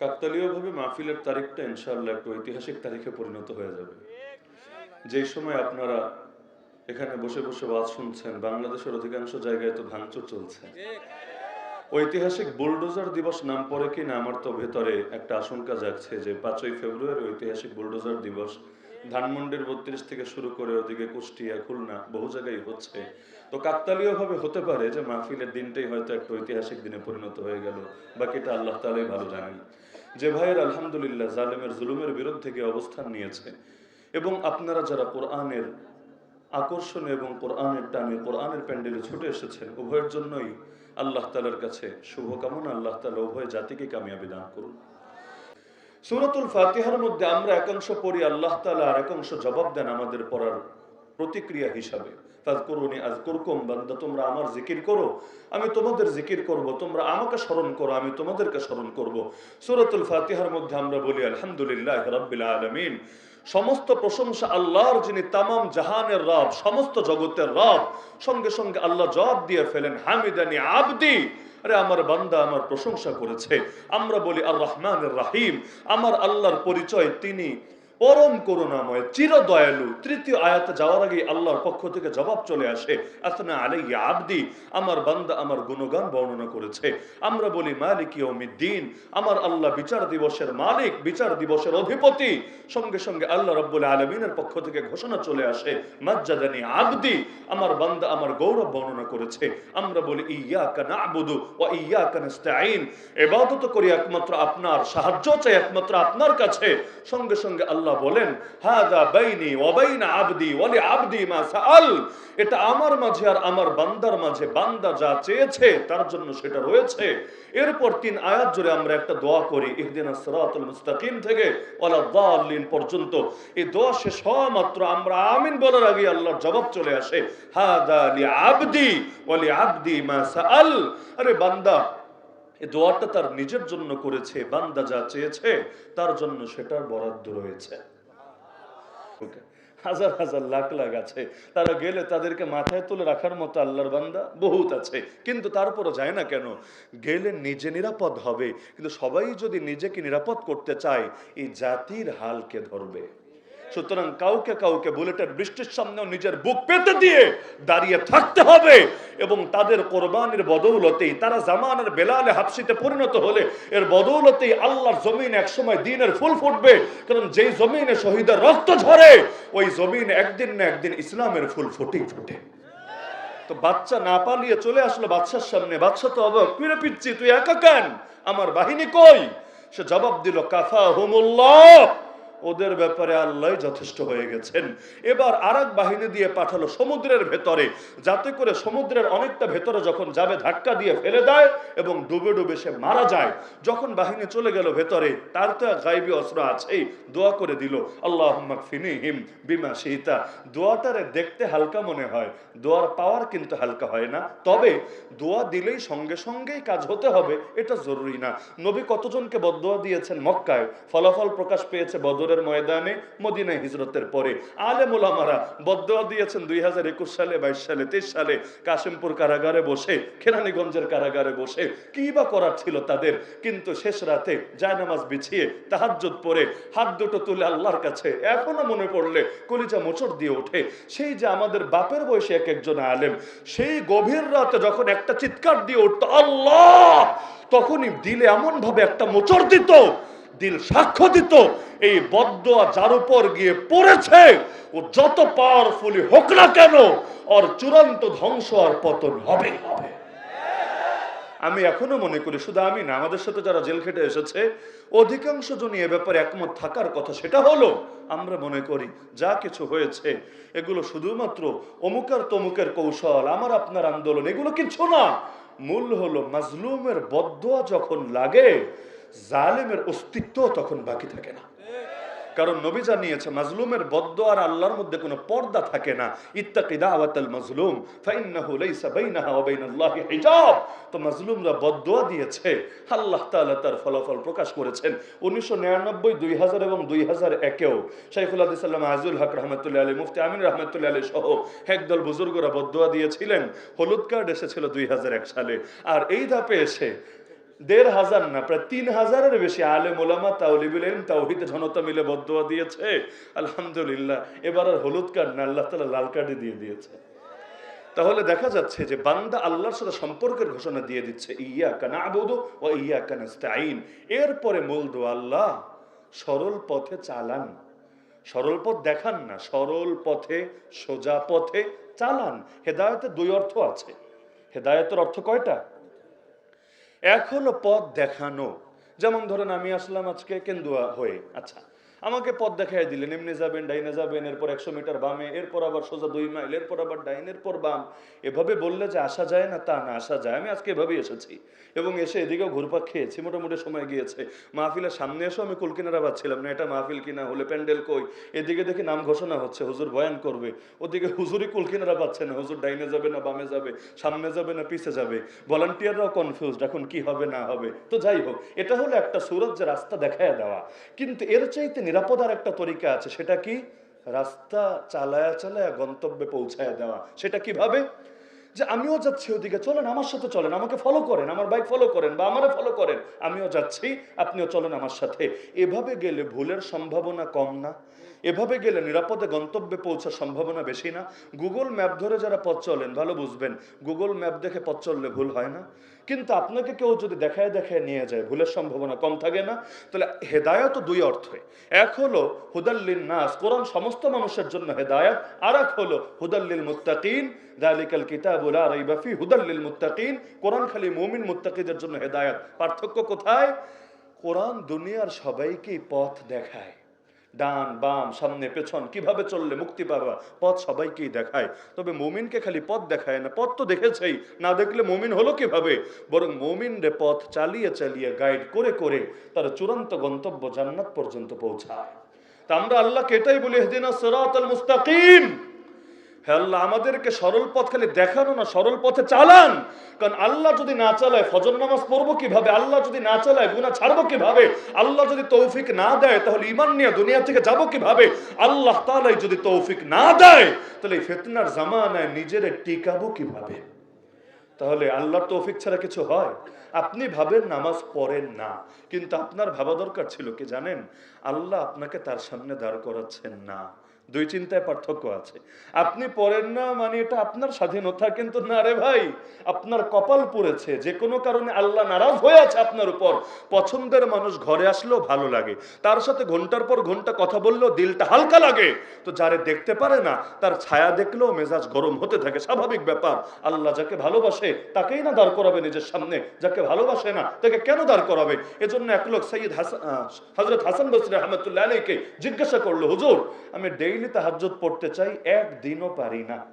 কাকতালীয়ভাবে মাহফিলের তারিখটা ইনশাআল্লাহ একটু ঐতিহাসিক তারিখে পরিণত হয়ে যাবে। যেই সময় আপনারা এখানে বসে বসে ওয়াজ শুনছেন, বাংলাদেশের অধিকাংশ জায়গায় তো ভাঙচুর চলছে। ঐতিহাসিক বুলডোজার দিবস নাম পড়ে কি না আমার তো ভেতরে একটা আশঙ্কা জাগছে যে পাঁচই ফেব্রুয়ারি ঐতিহাসিক বুলডোজার দিবস ধানমন্ডির বত্রিশ থেকে শুরু করে ওদিকে কুষ্টিয়া, খুলনা বহু জায়গায় হচ্ছে। তো কাকতালীয় ভাবে হতে পারে যে মাহফিলের দিনটাই হয়তো একটা ঐতিহাসিক দিনে পরিণত হয়ে গেল। বাকিটা আল্লাহ তালাই ভালো জানেন। যে ভাইয়ের আলহামদুলিল্লাহ জালেমের জুলুমের বিরুদ্ধে গিয়ে অবস্থান নিয়েছে। এবং আপনারা যারা কোরআনের আকর্ষণে এবং কোরআনের টানে কোরআনের প্যান্ডেলে ছুটে এসেছেন উভয়ের জন্যই আল্লাহ তালার কাছে শুভকামনা, আল্লাহ তালা উভয় জাতিকে কামিয়াবি দান করুন। সুরাতুল ফাতিহার মধ্যে আমরা একাংশ পড়ি, আল্লাহ তালা আর একাংশ জবাব দেন আমাদের পড়ার প্রতিক্রিয়া হিসাবে। আমার জিকির করো। আমি তোমাদের জিকির করব, তোমরা আমাকে স্মরণ করো, আমি তোমাদেরকে স্মরণ সূরাতুল ফাতিহার মধ্যে আমরা বলি, আলহামদুলিল্লাহ রাব্বিল আলামিন। সমস্ত প্রশংসা আল্লাহর, যিনি তামাম জাহানের রব, সমস্ত জগতের রব, সঙ্গে সঙ্গে আল্লাহ জবাব দিয়ে ফেলেন, হামিদানি আবদি। আরে আমার বান্দা আমার প্রশংসা করেছে। আমরা বলি আর রহমানের রাহিম। আমার আল্লাহর পরিচয় তিনি পরম করুণাময় চির দয়ালু তৃতীয় আয়াতে যাওয়ার আগে আল্লাহর পক্ষ থেকে জবাব চলে আসে, আসনা আলাই আবদি আমার বান্দা আমার গুণগান বর্ণনা করেছে। আমরা বলি, মালিক দিন আমার আল্লাহ বিচার দিবসের মালিক, বিচার দিবসের অধিপতি। সঙ্গে সঙ্গে আল্লাহ রব্বুল আলমিনের পক্ষ থেকে ঘোষণা চলে আসে, মাজ্জাদানি আবদি আমার বান্দা আমার গৌরব বর্ণনা করেছে। আমরা বলি ইয়া ইয়াকা নাবুদু ও ইয়াকা নাস্তাইন ইবাদত করি একমাত্র আপনার, সাহায্য চাই একমাত্র আপনার কাছে। সঙ্গে সঙ্গে আল্লাহ বলেন, হাদা বাইনি ওয়া বাইনা আবদি ওয়া লি আবদি মা সাআল। এটা আমার মাঝে আর আমার বান্দার মাঝে, বান্দা যা চেয়েছে তার জন্য সেটা রয়েছে। এরপর তিন আয়াত জুড়ে আমরা একটা দোয়া করি, ইহদিনা সিরাতুল মুস্তাকিম থেকে, ওয়ালা দাল্লিন পর্যন্ত। এই দোয়া শেষ হওয়া মাত্র আমরা আমিন বলার আগে আল্লাহর জবাব চলে আসে, হাদা লি আবদি ওয়া লি আবদি মা সাআল। আরে বান্দা এই দোয়াটা তার নিজের জন্য করেছে, বান্দা যা চেয়েছে, তার জন্য সেটার বরাদ্দ রয়েছে। হাজার হাজার লাখ লাখ আছে। তারা গেলে তাদেরকে মাথায় তুলে রাখার মতো আল্লাহর বান্দা বহুত আছে। কিন্তু তারপরও যায় না কেন? গেলে নিজে নিরাপদ হবে। কিন্তু সবাই যদি নিজেকে নিরাপদ করতে চায়, এই জাতির হালকে ধরবে। সুতরাং কাউকে কাউকে বুলেটের বৃষ্টির সামনেও নিজের বুক পেতে দিয়ে দাঁড়িয়ে থাকতে হবে এবং তাদের কোরবানির বদৌলতেই, তারা জামানের বেলালে হাফসিতে পরিণত হলে এর বদৌলতেই আল্লাহর জমিন একসময় দিনের ফুল ফুটবে। কারণ যেই জমিনে শহীদের রক্ত ঝরে, ওই জমিন একদিন না একদিন ইসলামের ফুল ফুটেই ফুটে। তো বাচ্চা না পালিয়ে চলে আসলো বাচ্চার সামনে বাচ্চা তো অবাক তুই একা কেন? আমার বাহিনী কই? সে জবাব দিল কাফা হুমুল্লাহ ওদের ব্যাপারে আল্লাহ যথেষ্ট হয়ে গেছেন। এবার আর বাহিনী দিয়ে পাঠালো সমুদ্রের ভেতরে, যাতে করে সমুদ্রের অনেকটা ভেতরে যখন যাবে ধাক্কা দিয়ে ফেলে দেয় এবং ডুবে ডুবে সে মারা যায়। যখন বাহিনী চলে গেল ভেতরে, তার তো গাইবী অস্ত্র আছেই, দোয়া করে দিল আল্লাহ ফিনিহিম বিমা সীতা দোয়াটারে দেখতে হালকা মনে হয়, দোয়ার পাওয়ার কিন্তু হালকা হয় না। তবে দোয়া দিলেই সঙ্গে সঙ্গেই কাজ হতে হবে, এটা জরুরি না। নবী কতজনকে বদোয়া দিয়েছেন মক্কায়? ফলাফল প্রকাশ পেয়েছে বদরের ময়দানে মদিনায় হিজরতের পরে। আলেম ওলামারা বদোয়া দিয়েছেন দুই হাজার একুশ সালে, বাইশ সালে, তেইশ সালে। কাশিমপুর কারাগারে বসে, কেরানীগঞ্জের কারাগারে বসে কি বা করার ছিল তাদের? কিন্তু শেষ রাতে জায়নামাজ বিছিয়ে, তাহাজ্জুদ পরে হাত দুটো তুলে আল্লাহর কাছে এখনও মনে পড়লে কলিজা মোচড় দিয়ে ওঠে। সেই যে আমাদের বাপের বয়সে এক একজন আলেম, সেই গভীর রাতে যখন একটা চিৎকার দিয়ে উঠতো, আল্লাহ! তখনই দিলে এমন ভাবে একটা মোচড় দিত দিল সাক্ষ্য দিত এই বদোয়া যার উপর গিয়ে পড়েছে, ও যত পাওয়ারফুলি হোক না কেন, ওর চূড়ান্ত ধ্বংস আর পতন হবে। হবে আমি এখনও মনে করি শুধু আমি না, আমাদের সাথে যারা জেল খেটে এসেছে, অধিকাংশ জনই এ ব্যাপারে একমত থাকার কথা। সেটা হলো, আমরা মনে করি যা কিছু হয়েছে, এগুলো শুধুমাত্র অমুকের তমুকের কৌশল, আমার আপনার আন্দোলন, এগুলো কিছু না। মূল হলো, মাজলুমের বদোয়া যখন লাগে জালেমের অস্তিত্ব তখন বাকি থাকে না। কারণ নবী জানিয়েছে, মাজলুমের বদ্দ আর আল্লাহর মধ্যে কোনো পর্দা থাকে না। ইত্তাকি দাওয়াতাল মাজলুম, ফাইন্নাহু লাইসা বাইনাহা ওয়া বাইনাল্লাহি হিজাব। তো মাজলুমরা বদদোয়া দিয়েছে। আল্লাহ তাআলা তার ফলাফল প্রকাশ করেছেন 1999 2000 এবং 2001 এও শাইখুল হাদিস আজুল হক রাহমাতুল্লাহ আলাইহি, মুফতি আমিন রাহমাতুল্লাহ আলাইহি সহ একদল বুজুর্গরা বদদোয়া দিয়েছিলেন। হলুদ কার্ড এসেছিল 2001 সালে। আর এই ধাপে এসে দেড় হাজার না, প্রায় তিন হাজারের বেশি আলে মোলামা তাউলিবুল ইলম তাওহিদ জনতা মিলে বদুয়া দিয়েছে। আলহামদুলিল্লাহ, এবার আর হলুদ কার্ড না, আল্লাহ তালা লাল কার্ডে দিয়ে দিয়েছে। তাহলে দেখা যাচ্ছে যে বান্দা আল্লাহর সাথে সম্পর্কের ঘোষণা দিয়ে দিচ্ছে ইয়া কানা আবুদু ও ইয়া কানাস্তাইন এরপরে মূল দো আল্লাহ, সরল পথে চালান। সরল পথ দেখান না, সরল পথে, সোজা পথে চালান। হেদায়তের দুই অর্থ আছে। হেদায়তের অর্থ কয়টা? এক হলো পথ দেখানো। যেমন ধরেন আমি আসলাম আজকে কেন্দুয়া হয়ে। আচ্ছা আমাকে পথ দেখাই দিলেন। এমনি যাবেন, ডাইনে যাবেন, এরপর একশো মিটার বামে, এরপর আবার সোজা দুই মাইল, এরপর আবার ডাইনের পর বাম। এভাবে বললে যে আসা যায় না, তা না, আসা যায়। আমি আজকে এভাবেই এসেছি। এবং এসে এদিকেও ঘুরপাক খেয়েছি, মোটামুটি সময় গিয়েছে। মাহফিলের সামনে এসেও আমি কুলকিনারা পাচ্ছিলাম না, এটা মাহফিল কিনা, হলে প্যান্ডেল কই? এদিকে দেখি নাম ঘোষণা হচ্ছে, হুজুর বয়ান করবে। ওদিকে হুজুরই কুলকিনারা পাচ্ছে না, হুজুর ডাইনে যাবে না, বামে যাবে, সামনে যাবে না, পিছে যাবে। ভলান্টিয়াররাও কনফিউজড এখন কি হবে, না হবে। তো যাই হোক, এটা হলো একটা সুরত যে রাস্তা দেখায় দেওয়া। কিন্তু এর চাইতে নিরাপদ আর একটা তরিকা আছে, সেটা কি? রাস্তা চালায়া চালায়া গন্তব্যে পৌঁছায় দেওয়া। সেটা কীভাবে? যে আমিও যাচ্ছি ওদিকে, চলেন আমার সাথে চলেন, আমাকে ফলো করেন, আমার বাইক ফলো করেন বা আমারও ফলো করেন, আমিও যাচ্ছি, আপনিও চলেন আমার সাথে। এভাবে গেলে ভুলের সম্ভাবনা কম না? এভাবে গেলে নিরাপদে গন্তব্যে পৌঁছার সম্ভাবনা বেশি না। গুগল ম্যাপ ধরে যারা পথ চলেন, ভালো বুঝবেন গুগল ম্যাপ দেখে পথ চললে ভুল হয় না। কিন্তু আপনাকে কেউ যদি দেখায় দেখায় নিয়ে যায়, ভুলের সম্ভাবনা কম থাকে না। তাহলে হেদায়ত দুই অর্থে। এক হলো হুদাল্লিন নাস কোরআন সমস্ত মানুষের জন্য হেদায়ত। আর এক হলো হুদাল্লিল মুত্তাকিন দালিকাল কিতাবুল ফি হুদাল্লিল মুত্তাকিন কোরআন খালি মুমিন মুত্তাকিদের জন্য হেদায়ত। পার্থক্য কোথায়? কোরআন দুনিয়ার সবাইকেই পথ দেখায়। ডান, বাম, সামনে, পেছন, কীভাবে চললে মুক্তি পাবা? পথ সবাইকেই দেখায়। তবে মমিনকে খালি পথ দেখায় না, পথ তো দেখেছেই। না দেখলে মমিন হলো কীভাবে? বরং মমিন রে পথ চালিয়ে চালিয়ে গাইড করে করে তার চূড়ান্ত গন্তব্য জান্নাত পর্যন্ত পৌঁছায়। তা আমরা আল্লাহকে এটাই বলি হেদিনা সরাত মুস্তাকিম। হে আল্লাহ, আমাদেরকে সরল পথ খালি দেখানো না, সরল পথে চালান। কারণ আল্লাহ যদি না চালায়, ফজর নামাজ পড়ব কীভাবে? আল্লাহ যদি না চালায়, গুনাহ ছাড়বো কীভাবে? আল্লাহ যদি তৌফিক না দেয়, তাহলে ইমান নিয়ে দুনিয়া থেকে যাব কীভাবে? আল্লাহ তাআলাই যদি তৌফিক না দেয়, তাহলে এই ফিতনার জামানায় নিজেরে টিকাবো কীভাবে? তাহলে আল্লাহর তৌফিক ছাড়া কিছু হয়? আপনি ভাবেন নামাজ পড়েন না, কিন্তু আপনার ভাবা দরকার ছিল কি জানেন? আল্লাহ আপনাকে তার সামনে দাঁড় করাচ্ছেন না। দুই চিন্তায় পার্থক্য আছে। আপনি পড়েন না মানে এটা আপনার স্বাধীনতা, কিন্তু না রে ভাই, আপনার কপাল পড়েছে। যে কোনো কারণে আল্লাহ নারাজ হয়ে আছে আপনার উপর। পছন্দের মানুষ ঘরে আসলেও ভালো লাগে। তার সাথে ঘণ্টার পর ঘণ্টা কথা বললেও দিলটা হালকা লাগে। তো যারে দেখতে পারে না, তার ছায়া দেখলেও মেজাজ গরম হতে থাকে। স্বাভাবিক ব্যাপার। আল্লাহ যাকে ভালোবাসে, তাকেই না দাঁড় করাবে নিজের সামনে। যাকে ভালোবাসে না, তাকে কেন দাঁড় করাবে? এজন্য এক লোক সৈয়দ হাসান হজরত হাসান বসরি রহমতুল্লাহ আলীকে জিজ্ঞাসা করল, হুজুর, আমি ডেইলি তাহাজ্জুদ পড়তে চাই, একদিনও পারি না।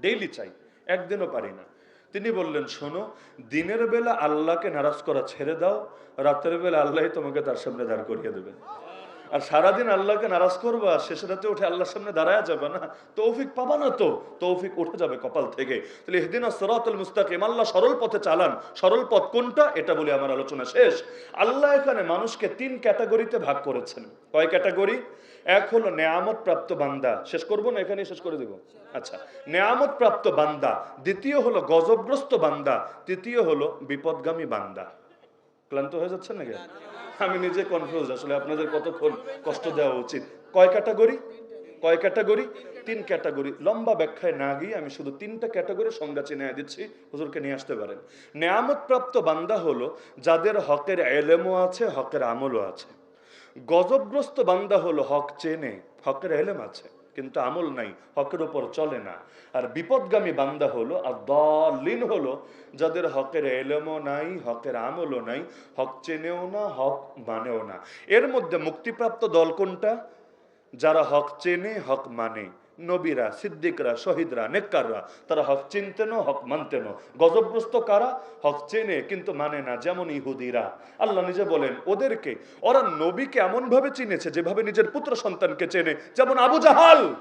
ডেইলি চাই, একদিনও পারি না। তিনি বললেন, শোনো, দিনের বেলা আল্লাহকে নারাজ করা ছেড়ে দাও, রাতের বেলা আল্লাহ তোমাকে তার সামনে দাঁড় করিয়ে দেবেন আর সারাদিন আল্লাহকে নারাজ করবা, শেষ রাতে উঠে আল্লাহর সামনে দাঁড়ায় যাবে না? তৌফিক পাবা না তো? তৌফিক উঠে যাবে কপাল থেকে। তাহলে এদিন সরাতুল মুস্তাকিম, আল্লাহ সরল পথে চালান। সরল পথ কোনটা? এটা বলে আমার আলোচনা শেষ। আল্লাহ এখানে মানুষকে তিন ক্যাটাগরিতে ভাগ করেছেন। কয় ক্যাটাগরি? এক হলো নেয়ামত প্রাপ্ত বান্দা। শেষ করব না এখানে শেষ করে দেব? আচ্ছা নেয়ামত প্রাপ্ত বান্দা। দ্বিতীয় হলো গজবগ্রস্ত বান্দা। তৃতীয় হলো বিপদগামী বান্দা। ক্লান্ত হয়ে যাচ্ছেন নাকি? আমি নিজে কনফিউজ আসলে আপনাদের কতক্ষণ কষ্ট দেওয়া উচিত? কয় ক্যাটাগরি কয় ক্যাটাগরি তিন ক্যাটাগরি লম্বা ব্যাখ্যায় না গিয়ে আমি শুধু তিনটা ক্যাটাগরি সংজ্ঞা চিনে দিচ্ছি, হুজুরকে নিয়ে আসতে পারেন। নেয়ামত প্রাপ্ত বান্দা হলো যাদের হকের এলেমও আছে, হকের আমলও আছে। গজবগ্রস্ত বান্দা হলো হক চেনে, হকের এলেম আছে, কিন্তু আমল নাই, হকের ওপর চলে না। আর বিপদগামী বান্দা হলো আর দলিন হলো, যাদের হকের এলেমও নাই, হকের আমলও নাই, হক চেনেও না, হক মানেও না। এর মধ্যে মুক্তিপ্রাপ্ত দল কোনটা? যারা হক চেনে, হক মানে। নবীরা, সিদ্দিকরা, শহীদরা, নেককাররা, তারা হক চিনতেন হক মানতেন গজবগ্রস্ত কারা? হক চেনে, কিন্তু মানে না যেমন ইহুদিরা। আল্লাহ নিজে বলেন, ওদেরকে, ওরা নবীকে এমন ভাবে চিনেছে যেভাবে নিজের পুত্র সন্তানকে চেনে। যেমন আবু জাহাল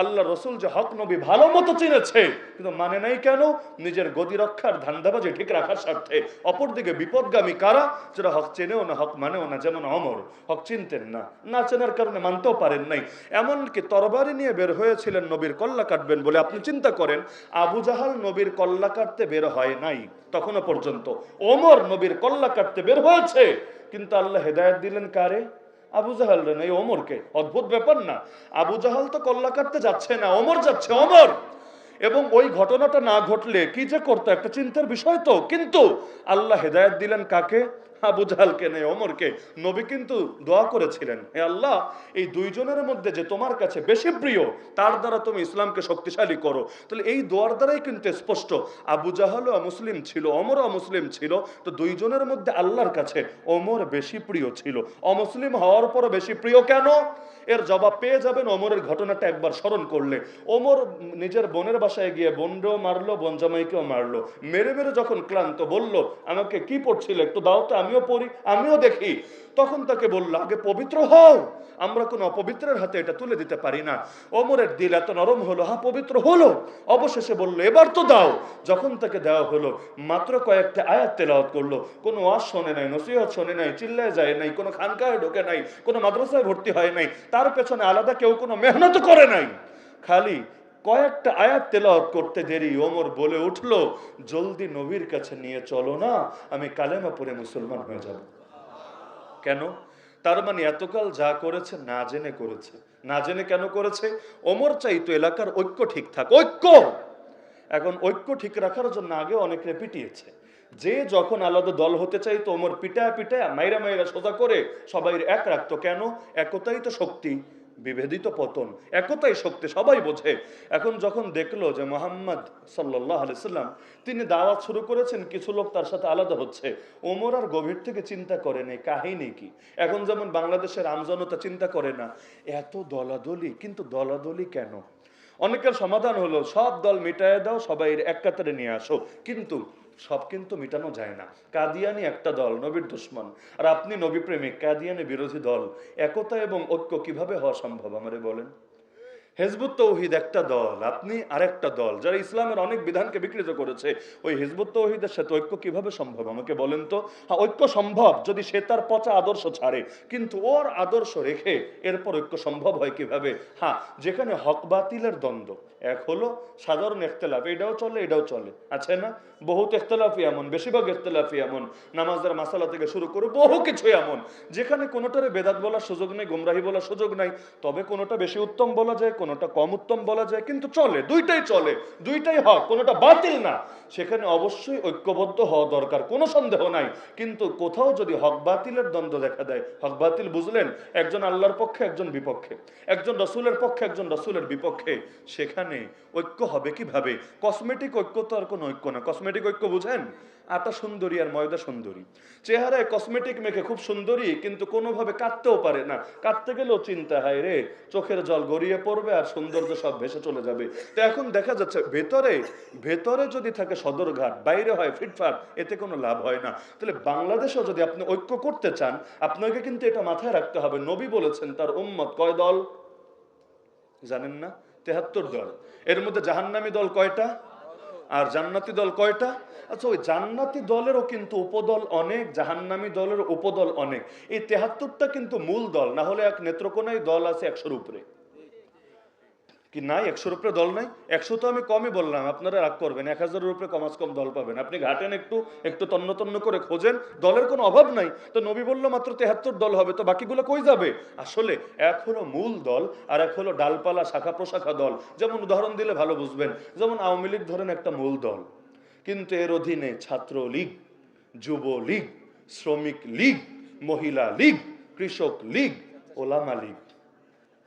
আল্লাহ রসুল যে হক নবী ভালো মতো চিনেছে, কিন্তু মানে নাই কেন? নিজের গদি রক্ষার ধান্দাবাজি ঠিক রাখার স্বার্থে। অপরদিকে বিপদগামী কারা? যারা হক চেনেও না, হক মানেও না, যেমন অমর। হক চিনতেন না না চেনার কারণে মানতেও পারেন নাই। এমনকি তরবারি নিয়ে বের হয়েছিলেন, নবীর কল্লা কাটবেন বলে আপনি চিন্তা করেন, আবু জাহাল নবীর কল্লা কাটতে বের হয় নাই, তখনও পর্যন্ত। ওমর নবীর কল্লা কাটতে বের হয়েছে, কিন্তু আল্লাহ হেদায়ত দিলেন কারে? আবু জাহাল রে এই ওমরকে অদ্ভুত ব্যাপার না। আবু জাহাল তো কল্লা কাটতে যাচ্ছে না, ওমর যাচ্ছে, ওমর! এবং ওই ঘটনাটা না ঘটলে কি যে করতো? একটা চিন্তার বিষয় তো। কিন্তু আল্লাহ হেদায়ত দিলেন কাকে? আবু জাহালকে নেই ওমরকে। নবী কিন্তু দোয়া করেছিলেন, হে আল্লাহ, এই দুইজনের মধ্যে যে তোমার কাছে বেশি প্রিয়, তার দ্বারা তুমি ইসলামকে শক্তিশালী করো। তাহলে এই দোয়ার দ্বারাই কিন্তু স্পষ্ট, আবু জাহালও মুসলিম ছিল অমরও মুসলিম ছিল, তো দুইজনের মধ্যে আল্লাহর কাছে ওমর বেশি প্রিয় ছিল। অমুসলিম হওয়ার পরও বেশি প্রিয় কেন? এর জবাব পেয়ে যাবেন অমরের ঘটনাটা একবার স্মরণ করলে। ওমর নিজের বোনের বাসায় গিয়ে বোনরেও মারলো, বোন জামাইকেও মারলো। মেরে মেরে যখন ক্লান্ত বলল, আমাকে কি পড়ছিল? একটু দাও তো আমিও পড়ি, আমিও দেখি। তখন তাকে বলল, আগে পবিত্র হও, আমরা কোনো অপবিত্রের হাতে এটা তুলে দিতে পারি না। ওমরের দিল এত নরম হলো হ্যাঁ পবিত্র হলো। অবশেষে বলল, এবার তো দাও। যখন তাকে দেওয়া হলো, মাত্র কয়েকটা আয়াত তেলাওয়াত করল। কোনো ওয়াজ শোনে নাই, নসিহত শোনে নাই, চিল্লায় যায় নাই, কোনো খানকায় ঢোকে নাই, কোনো মাদ্রাসায় ভর্তি হয় নাই, তার পেছনে আলাদা কেউ কোনো মেহনত করে নাই। খালি কয়েকটা আয়াত তেলাওয়াত করতে দেরি। ওমর বলে উঠল, জলদি নবীর কাছে নিয়ে চলো না, আমি কালেমা পরে মুসলমান হয়ে যাব। কেন? তার মানে এতকাল যা করেছে না জেনে করেছে। না জেনে কেন করেছে? ওমর চাইতো এলাকার ঐক্য ঠিক থাক। ঐক্য! এখন ঐক্য ঠিক রাখার জন্য আগে অনেকে পিটিয়েছে। যে যখন আলাদা দল হতে চাইতো, ওমর পিটায় পিটা মাইরা মাইরা সোজা করে সবাই এক রাখতো। কেন? একতাই তো শক্তি। বিভেদিত পতন। একতাই শক্তি, সবাই বোঝে। এখন যখন দেখল যে মোহাম্মদ সাল্লাহ আলিয়াল্লাম তিনি দাওয়াত শুরু করেছেন, কিছু লোক তার সাথে আলাদা হচ্ছে। ওমর আর গভীর থেকে চিন্তা করে নেই, কাহিনী কি? এখন যেমন বাংলাদেশের আমজনতা চিন্তা করে না, এত দলাদলি, কিন্তু দলাদলি কেন? অনেকের সমাধান হলো, সব দল মিটায় দাও, সবাই এক কাতারে নিয়ে আসো। কিন্তু সব কিন্তু মিটানো যায় না। কাদিয়ানি একটা দল, নবীর দুশ্মন। আর আপনি নবী প্রেমিক কাদিয়ানি বিরোধী দল। একতা এবং ঐক্য কীভাবে হওয়া সম্ভব আমারে বলেন? হেজবুত তৌহিদ একটা দল, আপনি আরেকটা দল, যারা ইসলামের অনেক বিধানকে বিকৃত করেছে, ওই হিজবুত তৌহিদের সাথে ঐক্য কীভাবে সম্ভব? আমাকে বলেন তো। হ্যাঁ ঐক্য সম্ভব যদি সে তার পচা আদর্শ ছাড়ে, কিন্তু ওর আদর্শ রেখে এরপর ঐক্য সম্ভব হয় কীভাবে? হ্যাঁ যেখানে হক বাতিলের দ্বন্দ্ব, এক হলো সাধারণ ইখতলাফ, এটাও চলে এটাও চলে, আছে না? বহুত ইখতলাফই এমন, বেশিরভাগ ইখতলাফই এমন, নামাজের মাসালা থেকে শুরু করে বহু কিছু এমন, যেখানে কোনোটারে বেদাত বলার সুযোগ নেই, গুমরাহি বলার সুযোগ নাই, তবে কোনোটা বেশি উত্তম বলা যায় কোনোটা কম উত্তম বলা যায়, কিন্তু চলে, দুইটাই চলে, দুইটাই হক, কোনোটা বাতিল না। সেখানে অবশ্যই ঐক্যবদ্ধ হওয়া দরকার, কোনো সন্দেহ নাই। কিন্তু কোথাও যদি হক বাতিলের দ্বন্দ্ব দেখা দেয়, হক বাতিল বুঝলেন, একজন আল্লাহর পক্ষে, একজন বিপক্ষে, একজন রসুলের পক্ষে, একজন রসুলের বিপক্ষে, সেখানে ঐক্য হবে কীভাবে? কসমেটিক ঐক্য তো আর কোনো ঐক্য না। কসমেটিক ঐক্য বুঝেন? আটা সুন্দরী আর ময়দা সুন্দরী। চেহারায় কসমেটিক মেখে খুব সুন্দরী, কিন্তু কোনোভাবে কাটতেও পারে না। কাটতে গেলেও চিন্তা হয় রে, চোখের জল গড়িয়ে পড়বে আর সৌন্দর্য সব ভেসে চলে যাবে। তো এখন দেখা যাচ্ছে ভেতরে ভেতরে যদি থাকে সদরঘাট, বাইরে হয় ফিটফাট, এতে কোনো লাভ হয় না। তাহলে বাংলাদেশেও যদি আপনি ঐক্য করতে চান, আপনাকে কিন্তু এটা মাথায় রাখতে হবে। নবী বলেছেন, তার উম্মত কয় দল? জানেন না? তেহাত্তর দল। এর মধ্যে জাহান্নামী দল কয়টা? আর জান্নাতি দল কয়টা? আচ্ছা ওই জান্নাতি দলেরও কিন্তু উপদল অনেক, জাহান্নামি দলের উপদল অনেক। এই তেহাত্তরটা কিন্তু মূল দল, না হলে এক নেত্রকোনায় দল আছে একশোর উপরে। কি নাই? একশোর উপরে দল নাই? একশো তো আমি কমই বললাম, আপনারা রাগ করবেন, এক হাজারের উপরে কমাস কম দল পাবেন। আপনি ঘাটেন একটু একটু তন্ন তন্ন করে খোঁজেন, দলের কোনো অভাব নাই। তো নবী বলল, মাত্র তেহাত্তর দল হবে, তো বাকিগুলো কই যাবে? আসলে এক হলো মূল দল, আর এক হলো ডালপালা শাখা প্রশাখা দল। যেমন উদাহরণ দিলে ভালো বুঝবেন, যেমন আওয়ামী লীগ ধরেন একটা মূল দল। কিন্তু এর অধীনে ছাত্র লীগ যুব লীগ শ্রমিক লীগ, মহিলা লীগ, কৃষক লীগ, ওলামা লীগ।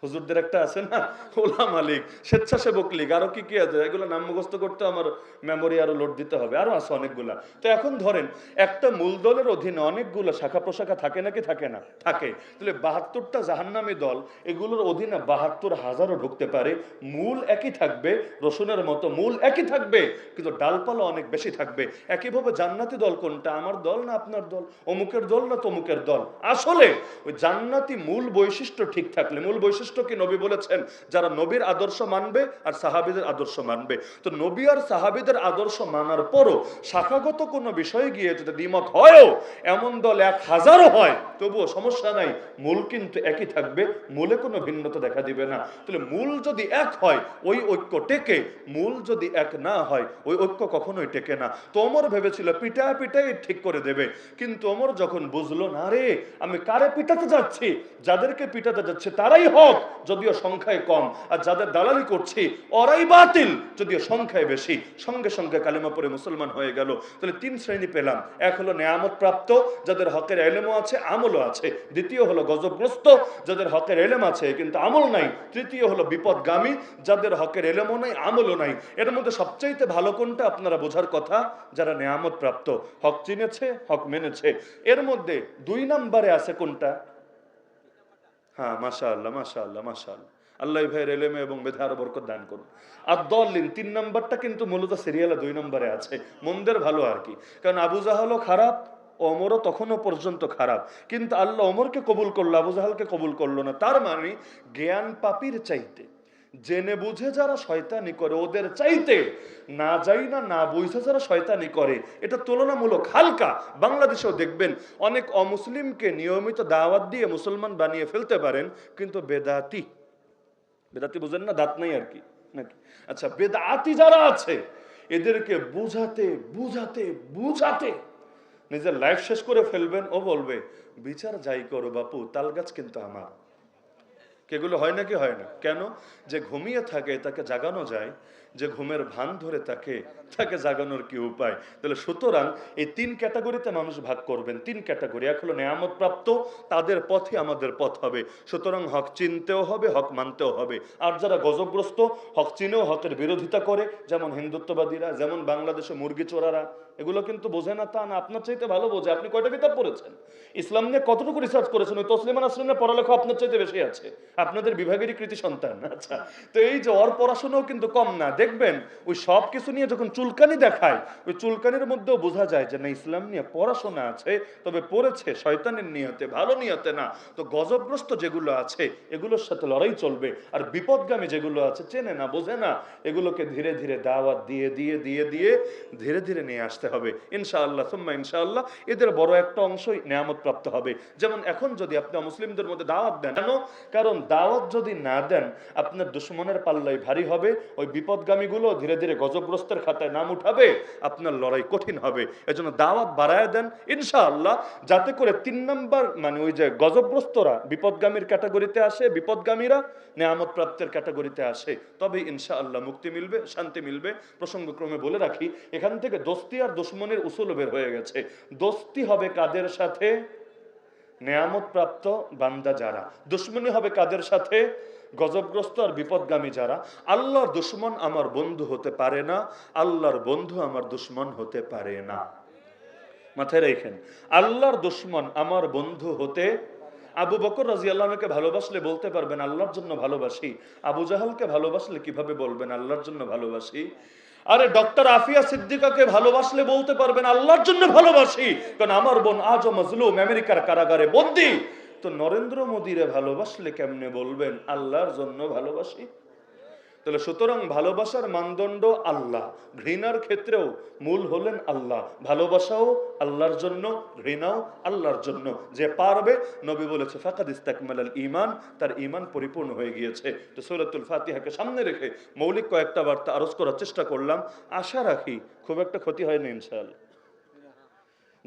হুজুরদের একটা আছে না ওলা মালিক স্বেচ্ছাসেবক লীগ, আরও কি কি আছে? এগুলো নাম মুখস্থ করতে আমার মেমোরি আরও লোড দিতে হবে। আরও আছে অনেকগুলা। তো এখন ধরেন, একটা মূল দলের অধীনে অনেকগুলো শাখা প্রশাখা থাকে নাকি থাকে না? থাকে। তাহলে বাহাত্তরটা জাহান্নামী দল, এগুলোর অধীনে বাহাত্তর হাজারও ঢুকতে পারে। মূল একই থাকবে, রসুনের মতো মূল একই থাকবে, কিন্তু ডালপালা অনেক বেশি থাকবে। একইভাবে জান্নাতি দল কোনটা? আমার দল না আপনার দল? অমুকের দল না তমুকের দল? আসলে ওই জান্নাতি মূল বৈশিষ্ট্য ঠিক থাকলে, মূল বৈশিষ্ট্য বৈশিষ্ট্য কি নবী বলেছেন? যারা নবীর আদর্শ মানবে আর সাহাবিদের আদর্শ মানবে। তো নবী আর সাহাবিদের আদর্শ মানার পরও শাখাগত কোনো বিষয়ে গিয়ে যদি দ্বিমত হয়ও, এমন দল এক হাজারও হয়, তবুও সমস্যা নাই, মূল কিন্তু একই থাকবে, মূলে কোনো ভিন্নতা দেখা দিবে না। তাহলে মূল যদি এক হয়, ওই ঐক্য টেকে, মূল যদি এক না হয়, ওই ঐক্য কখনোই টেকে না। তো অমর ভেবেছিল পিটা পিটাই ঠিক করে দেবে। কিন্তু অমর যখন বুঝলো, না রে, আমি কারে পিটাতে যাচ্ছি? যাদেরকে পিটাতে যাচ্ছে, তারাই হক যদিও সংখ্যায় কম, আর যাদের দালালি করছি, ওরাই বাতিল। যদিও সংখ্যায় বেশি, সঙ্গে সঙ্গে কালিমা পরে মুসলমান হয়ে গেল। তাহলে তিন শ্রেণি পেলাম। এক হলো নেয়ামত প্রাপ্ত, যাদের হকের এলেমও আছে, আমলও আছে। দ্বিতীয় হলো গজবগ্রস্ত, যাদের হকের এলেম আছে, কিন্তু আমল নাই। তৃতীয় হলো বিপদগামী, যাদের হকের এলেমও নাই, আমলও নাই। এর মধ্যে সবচাইতে ভালো কোনটা আপনারা বোঝার কথা? যারা নেয়ামত প্রাপ্ত, হক চিনেছে, হক মেনেছে। এর মধ্যে দুই নম্বরে আছে কোনটা? হ্যাঁ মাশা আল্লাহ মাশা আল্লাহ মাশা আল্লাহ আল্লাহ ভাইয়ের এলেমে এবং মেধা আরও বরকত দান করুন। আর দলিন তিন নম্বরটা কিন্তু মূলত সিরিয়ালে দুই নম্বরে আছে। মন্দের ভালো আর কি। কারণ আবু জাহালও খারাপ অমরও তখনও পর্যন্ত খারাপ। কিন্তু আল্লাহ অমরকে কবুল করল, আবু জাহালকে কবুল করল না। তার মানে জ্ঞান পাপির চাইতে জেনে বুঝে যারা শয়তানি করে, ওদের চাইতে না যাই না না বুঝে যারা শয়তানি করে, এটা তুলনামূলক হালকা। বাংলাদেশেও দেখবেন অনেক অমুসলিমকে নিয়মিত দাওয়াত দিয়ে মুসলমান বানিয়ে ফেলতে পারেন, কিন্তু বেদাতি বেদাতি বুঝেন না, দাঁত নাই আর কি, নাকি? আচ্ছা বেদাতি যারা আছে, এদেরকে বুঝাতে বুঝাতে বুঝাতে নিজের লাইফ শেষ করে ফেলবেন ও বলবে, বিচার যাই করো বাপু তাল গাছ কিন্তু আমার। এগুলো হয় নাকি হয় না? কেন? যে ঘুমিয়ে থাকে তাকে জাগানো যায় যে ঘুমের ভান ধরে তাকে তাকে জাগানোর কি উপায়? তাহলে সুতরাং এই তিন ক্যাটাগরিতে মানুষ ভাগ করবেন। তিন ক্যাটাগরি, এক হলো নেয়ামত প্রাপ্ত তাদের পথে আমাদের পথ হবে। সুতরাং হক চিনতেও হবে, হক মানতেও হবে। আর যারা গজবগ্রস্ত, হক চিনেও হকের বিরোধিতা করে, যেমন হিন্দুত্ববাদীরা, যেমন বাংলাদেশে মুরগি চোরারা, এগুলো কিন্তু বোঝে না, তা না, আপনার চাইতে ভালো বোঝে। আপনি কয়টা কিতাব পড়েছেন? ইসলাম নিয়ে কতটুকু রিসার্চ করেছেন? ওই তসলিমান আসলামের পড়ালেখা আপনার চাইতে বেশি আছে। আপনাদের বিভাগেরই কৃতি সন্তান। আচ্ছা তো এই যে ওর পড়াশোনাও কিন্তু কম না। দেখবেন, ওই সব কিছু নিয়ে যখন চুলকানি দেখায়, ওই চুলকানির মধ্যেও বোঝা যায় যে না, ইসলাম নিয়ে পড়াশোনা আছে, তবে পড়েছে, শয়তানের নিয়তে, ভালো নিয়তে না। তো গজবগ্রস্ত যেগুলো আছে, এগুলোর সাথে লড়াই চলবে। আর বিপদগামী যেগুলো আছে, চেনে না, বোঝে না, এগুলোকে ধীরে ধীরে দাওয়াত দিয়ে দিয়ে দিয়ে দিয়ে ধীরে ধীরে নিয়ে আসতে হবে। ইনশাআল্লাহ, সুম্মা ইনশাআল্লাহ, এদের বড় একটা অংশই নেয়ামত প্রাপ্ত হবে। যেমন এখন যদি আপনি মুসলিমদের মধ্যে দাওয়াত দেন, কেন? কারণ দাওয়াত যদি না দেন, আপনার দুশ্মনের পাল্লাই ভারী হবে, ওই বিপদগামীগুলো ধীরে ধীরে গজবগ্রস্তের খাতায় নাম উঠাবে, আপনার লড়াই কঠিন হবে। এজন্য দাওয়াত বাড়ায় দেন, ইনশাআল্লাহ, যাতে করে তিন নম্বর মানে ওই যে গজবগ্রস্তরা বিপদগামীর ক্যাটাগরিতে আসে, বিপদগামীরা নেয়ামত প্রাপ্তের ক্যাটাগরিতে আসে, তবে ইনশাআল্লাহ মুক্তি মিলবে, শান্তি মিলবে। প্রসঙ্গক্রমে বলে রাখি, এখান থেকে দোস্তি আর দুশ্মনের উসুল বের হয়ে গেছে। দোস্তি হবে কাদের সাথে? নেয়ামত প্রাপ্ত বান্দা যারা। দুশ্মনী হবে কাদের সাথে? গজবগ্রস্ত আর বিপদগামী যারা, আল্লাহর দুশ্মন আমার বন্ধু হতে পারে না, আল্লাহর বন্ধু আমার দুশ্মন হতে পারে না। মাথায় রেখেন, আল্লাহর দুশ্মন আমার বন্ধু হতে, আবু বকর রাজি আল্লাহকে ভালোবাসলে বলতে পারবেন, আল্লাহর জন্য ভালোবাসি। আবু জাহালকে ভালোবাসলে কীভাবে বলবেন, আল্লাহর জন্য ভালোবাসি? আরে, ডক্টর আফিয়া সিদ্দিকাকে ভালোবাসলে বলতে পারবেন, আল্লাহর জন্য ভালোবাসি। কারণ আমার বোন আজও মজলুম, আমেরিকার কারাগারে বন্দি। তো নরেন্দ্র মোদীরে ভালোবাসলে কেমনে বলবেন? আল্লাহর জন্য ভালোবাসি। তাহলে সুতরাং ভালোবাসার মানদণ্ড আল্লাহ, ঘৃণার ক্ষেত্রেও মূল হলেন আল্লাহ। ভালোবাসাও আল্লাহর জন্য, ঘৃণাও আল্লাহর জন্য। যে পারবে, নবী বলেছে, ফাকাদ ইস্তাকমাল আল ইমান তার ইমান পরিপূর্ণ হয়ে গিয়েছে। তো সৈরতুল ফাতিহাকে সামনে রেখে মৌলিক কয়েকটা বার্তা আরজ করার চেষ্টা করলাম। আশা রাখি খুব একটা ক্ষতি হয়নি, ইনশাআল্লাহ।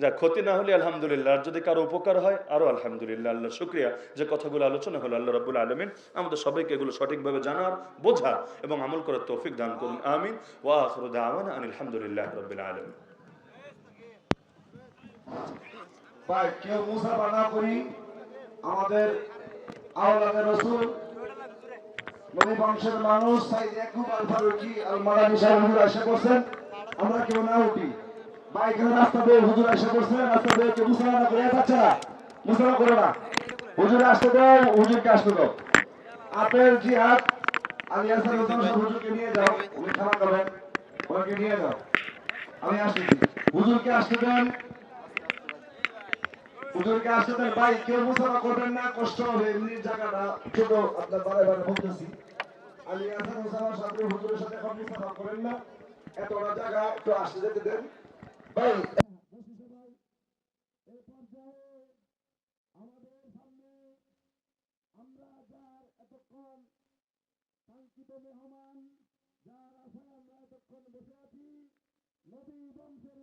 যা ক্ষতি না হলে আলহামদুলিল্লাহ, আর যদি কারও উপকার হয়, আরও আলহামদুলিল্লাহ, আল্লাহ শুক্রিয়া। যে কথাগুলো আলোচনা হলো আল্লাহ রাবুল আলমিন, আমাদের সবাইকে এগুলো সঠিকভাবে জানার, বোঝার এবং আমল করার তৌফিক দান করুন, আমিন। ওয়া আখরু দাওয়ানা আনিল হামদুলিল্লাহ রাব্বিল ভাই, কেউ মুসাফা না করি, আমাদের আমরা কেউ না উঠি। বা এমনি জায়গাটা ছোট আপনার বারে করেন না। এত জায়গা একটু আসতে যেতে দেন। ভাই আমরা যার এতক্ষণ কাঙ্ক্ষিত মেহমান যার আশায় আমরা এতক্ষণ বসে আছি নবী বংশের